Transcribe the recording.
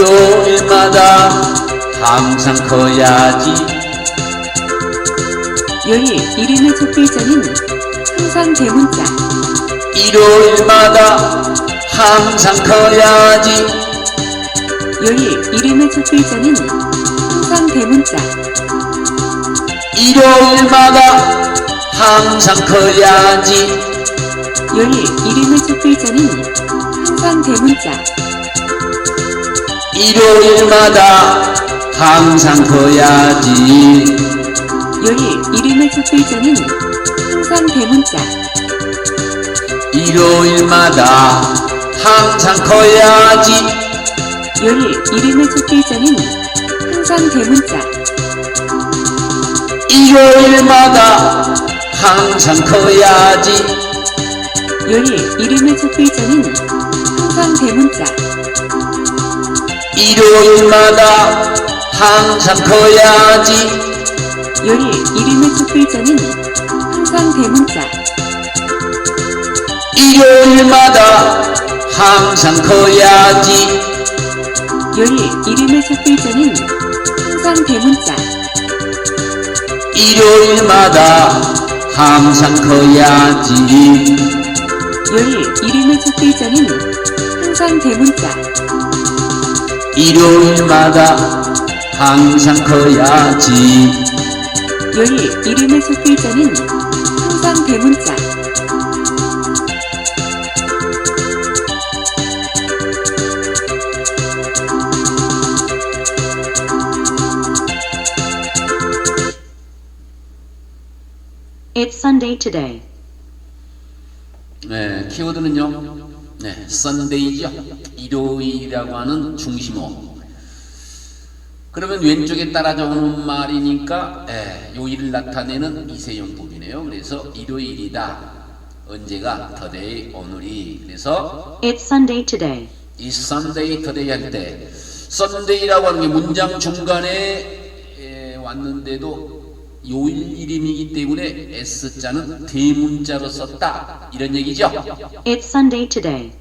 일요일마다 항상 커야지 요일 이름의 첫 글자는 항상 대문자. 일요일마다 항상 커야지 요일 이름의 첫 글자는 항상 대문자. 일요일마다 항상 커야지 요일 이름의 첫 글자는 항상 대문자. 일요일마다 항상 커야지 요일 이름의 첫 글자는 항상 대문자. 일요일마다 항상 커야지 요일 이름의 첫 글자는 항상 대문자. 일요일마다 항상 커야지 요일 이름의 첫 글자는 항상 대문자. 일요일마다 항상 커야지 요일 이름의 첫 글자는 항상 대문자. 일요일마다 항상 커야지 요일 이름의 첫 글자는 항상 대문자. 일요일마다 항상 커야지 요일 이름의 첫 글자는 항상 대문자. 일요일마다 항상 커야지 요일 이름의 첫 글자는 항상 대문자. It's Sunday today. 네, 키워드는요. 네, 썬데이죠. 일요일이라고 하는 중심어. 그러면 왼쪽에 따라져 오는 말이니까 예, 요일을 나타내는 이세용법이네요. 그래서 일요일이다. 언제가 today 오늘이. 그래서 It's Sunday today. 이 Sunday today 할 때 Sunday라고 하는 게 문장 중간에 에, 왔는데도 요일 이름이기 때문에 S자는 대문자로 썼다 이런 얘기죠. It's Sunday today.